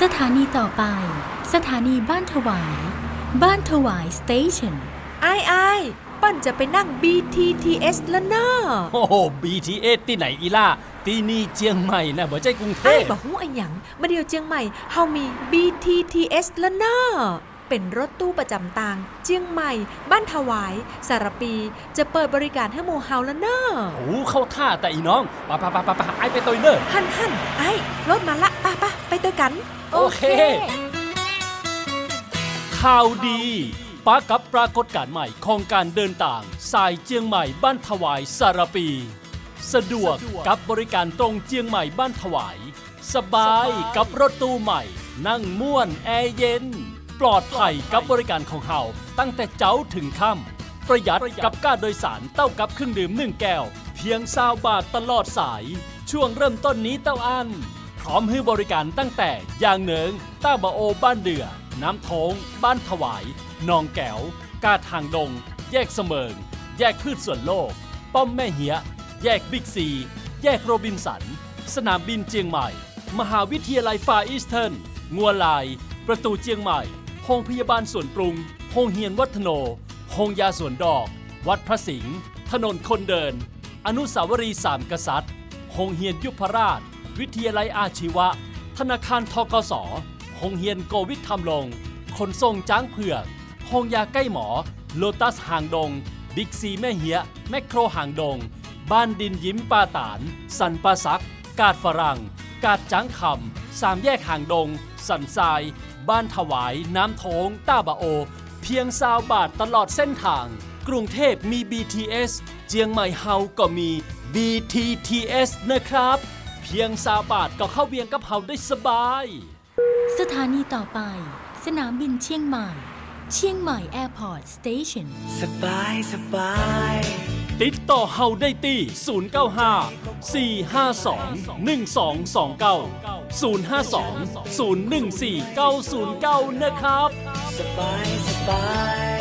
สถานีต่อไป สถานีบ้านถวาย บ้านถวายสเตชันไอ้ไอ้ายปั้นจะไปนั่ง BTTS แล้วเนอะโอ้โห BTS ที่ไหนอีล่าที่นี่เจียงใหม่นะบ่ใช่กรุงเทไอ้พบอกว่าไอ้หยังมาเดียวเจียงใหม่เฮามี BTTS แล้วเนอะเป็นรถตู้ประจำทาง เจียงใหม่ บ้านถวาย สารปี จะเปิดบริการให้หมู่เฮาแล้วเนอะโอ้เข้าท่าแต่อีน้องปะปะปะปะปะไอไปตัวเนอร์ หันหันไอ้รถมาละปะปะ ไปด้วยกัน โอเค ข่าวดีปะกับปรากฏการณ์ใหม่ของการเดินต่าง สายเจียงใหม่บ้านถวายสารปี สะดวกกับบริการตรงเจียงใหม่บ้านถวาย สบายกับรถตู้ใหม่ นั่งม่วนแอร์เย็น ปลอดภัยกับบริการของเฮาตั้งแต่เจ้าถึงค่ำประหยัดกับการโดยสารเต้ากับเครื่องดื่มหนึ่งแก้ว เพียงซาวบาทตลอดสาย ช่วงเริ่มต้นนี้เต้าอันพ ร้อมให้บริการตั้งแต่ยางเหนิงต้าบะโอบ้านเดือ น้ำทงบ้านถวายนองแก้วกาทางดง แยกเสมิง แยกพืชส่วนโลก ป้อมแม่เหีย แยกบิ๊กซี แยกโรบินสัน สนามบินเจียงใหม่ มหาวิทยาลัยฟาอีสเทิร์นงัวลาย ประตูเจียงใหม่โรงพยาบาลสวนปรุงโรงเฮียนวัฒโนโรงยาสวนดอก วัดพระสิงห์ถนนคนเดิน อนุสาวรีย์สามกษัตริย์โรงเฮียนยุพราช วิทยาลัยอาชีวะ ธนาคารทกสโรงเฮียนโกวิทธรรมลง ขนส่งจ้างเผือกโรงยาใกล้หมอ โลตัสหางดง บิ๊กซีแม่เหีย แมคโครหางดง บ้านดินยิ้มปาตาน สันปาซัก กาดฝรั่ง กาดจ้างคำสามแยกหางดง สันทราย บ้านถวาย น้ำโทงต้าบะโอ เพียงซาวบาทตลอดเส้นทาง กรุงเทพมี BTS เจียงใหม่เฮาก็มี BTTS นะครับ เพียงซาวบาทก็เข้าเวียงกับเฮาได้สบาย สถานีต่อไป สนามบินเชียงใหม่ เชียงใหม่แอร์พอร์ตสเตชันสบายสบาย ติดต่อเฮาได้ที่ 095 452 1229 052 014 909 นะครับ สบายสบาย